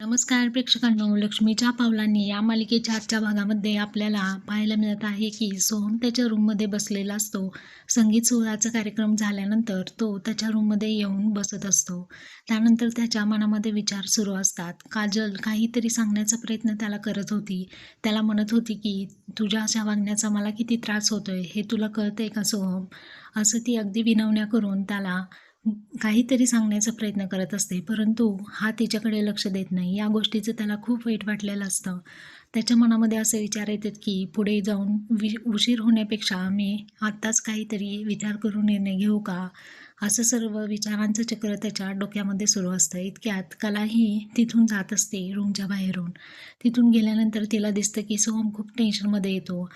नमस्कार प्रेक्षकांनो लक्ष्मीच्या पावलांनी या मालिकेच्या आजच्या भागामध्ये आपल्याला पाहायला मिळत आहे की सोहम त्याच्या रूममध्ये बसलेला असतो. संगीत सोहळ्याचा कार्यक्रम झाल्यानंतर तो त्याच्या रूममध्ये येऊन बसत असतो. त्यानंतर त्याच्या मनामध्ये विचार सुरू असतात. काजल काहीतरी सांगण्याचा प्रयत्न त्याला करत होती. त्याला म्हणत होती की तुझ्या अशा वागण्याचा मला किती त्रास होतोय. हे तुला कळतंय का सोहम? असं ती अगदी विनवण्या करून त्याला काहीतरी सांगण्याचा प्रयत्न करत असते परंतु हा तिच्याकडे लक्ष देत नाही. या गोष्टीचं त्याला खूप वाईट वाटलेलं असतं. त्याच्या मनामध्ये असे विचार येतात की पुढे जाऊन वि उशीर होण्यापेक्षा मी आत्ताच काहीतरी विचार करून निर्णय घेऊ का? असं सर्व विचारांचं चक्र त्याच्या डोक्यामध्ये सुरू असतं. इतक्यात कलाही तिथून जात असते रूमच्या बाहेरून. तिथून गेल्यानंतर तिला दिसतं की सोहम खूप टेन्शनमध्ये येतो.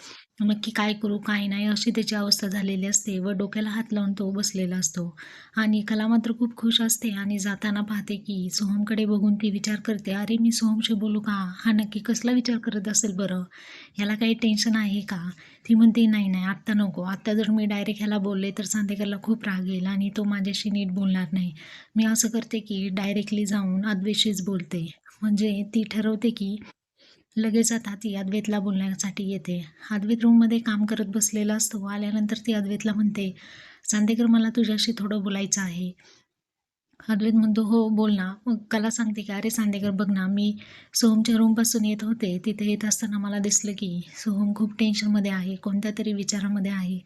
नक्की काय करू काय नाही अशी त्याची अवस्था झालेली असते व डोक्याला हात लावून तो बसलेला असतो. आणि कला मात्र खूप खुश असते आणि जाताना पाहते की सोहमकडे बघून ती विचार करते अरे मी सोहमशी बोलू का? हा नक्की कसला विचार कर करत असेल बरं? ह्याला काही टेन्शन आहे का? ती म्हणते नाही नाही आत्ता नको. आत्ता जर मी डायरेक्ट ह्याला बोलले तर सांदेकरला खूप राग येईल आणि तो माझ्याशी नीट बोलणार नाही. मी असं करते की डायरेक्टली जाऊन अद्वेशीच बोलते. म्हणजे ती ठरवते की लगेच आता ती अद्वैतला बोलण्यासाठी येते. अद्वैत रूममध्ये काम करत बसलेला असतो. आल्यानंतर ती अद्वैतला म्हणते चांदेकर मला तुझ्याशी थोडं बोलायचं आहे. अद्वैत म्हणतो हो बोल ना. मग कला सांगते की अरे सांदेकर बघ ना मी सोहमच्या रूमपासून येत होते. तिथे येत असताना मला दिसलं की सोहम खूप टेन्शनमध्ये आहे कोणत्या तरी विचारामध्ये आहे.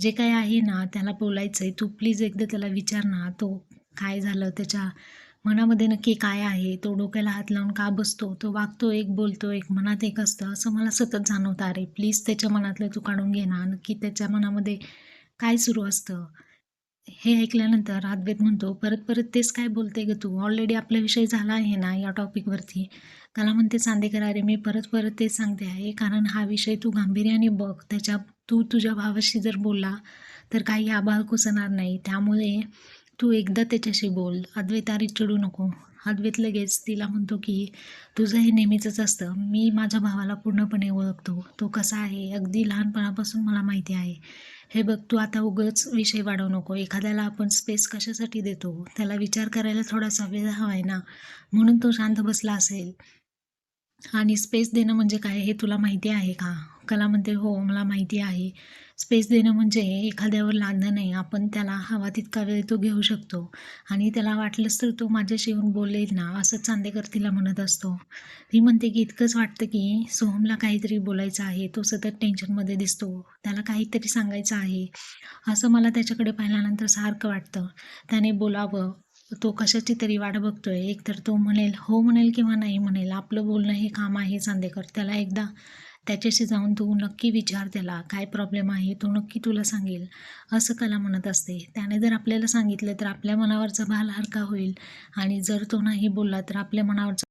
जे काय आहे ना त्याला बोलायचं आहे तू प्लीज एकदा त्याला विचार ना तो काय झालं त्याच्या मनामध्ये नक्की काय आहे? तो डोक्याला हात लावून का बसतो? तो वागतो एक बोलतो एक मनात एक असतं. असं मला सतत जाणवतं. अरे प्लीज त्याच्या मनातलं तू काढून घे ना. नक्की त्याच्या मनामध्ये काय सुरू असतं? हे ऐकल्यानंतर अद्वैत म्हणतो परत परत तेच काय बोलते ग तू? ऑलरेडी आपला विषय झाला आहे ना या टॉपिकवरती त्याला म्हणते चांदेकर अरे मी परत परत तेच सांगते आहे कारण हा विषय तू गांभीर्याने बघ. त्याच्या तू तुझ्या भावाशी जर बोलला तर काही आभाळ कुसणार नाही. त्यामुळे तू एकदा त्याच्याशी बोल. अद्वैतारी चिडू नको. अद्वैत लगेच. तिला म्हणतो की तुझं हे नेहमीचंच असतं. मी माझ्या भावाला पूर्णपणे ओळखतो. तो कसा आहे? अगदी लहानपणापासून मला माहिती आहे. हे बघ तू आता उगच विषय वाढवू नको. एखाद्याला आपण स्पेस कशासाठी देतो? त्याला विचार करायला थोडासा वेळ हवा आहे ना. म्हणून तो शांत बसला असेल. आणि स्पेस देणं म्हणजे काय हे तुला माहिती आहे का? कला म्हणते हो मला माहिती आहे. स्पेस देणं म्हणजे एखाद्यावर लादणं नाही. आपण त्याला हवा तितका वेळ तो घेऊ शकतो. आणि त्याला वाटलंच तर तो माझ्याशी येऊन बोलेल ना असं चांदेकर तिला म्हणत असतो. ती म्हणते की इतकंच वाटतं की सोहमला काहीतरी बोलायचं आहे. तो सतत टेन्शनमध्ये दिसतो. त्याला काहीतरी सांगायचं आहे. असं मला त्याच्याकडे पाहिल्यानंतर सारखं वाटतं. त्याने बोलावं. तो कशाची तरी वाट बघतोय. एकतर तो म्हणेल हो म्हणेल किंवा नाही म्हणेल आपलं बोलणं हे काम आहे चांदेकर. त्याला एकदा त्याच्याशी जाऊन तू नक्की विचार त्याला काय प्रॉब्लेम आहे तो नक्की तुला सांगेल. असं कला म्हणत असते. त्याने जर आपल्याला सांगितलं तर आपल्या मनावरचा भाल हलका होईल आणि जर तो नाही बोलला तर आपल्या मनावरचा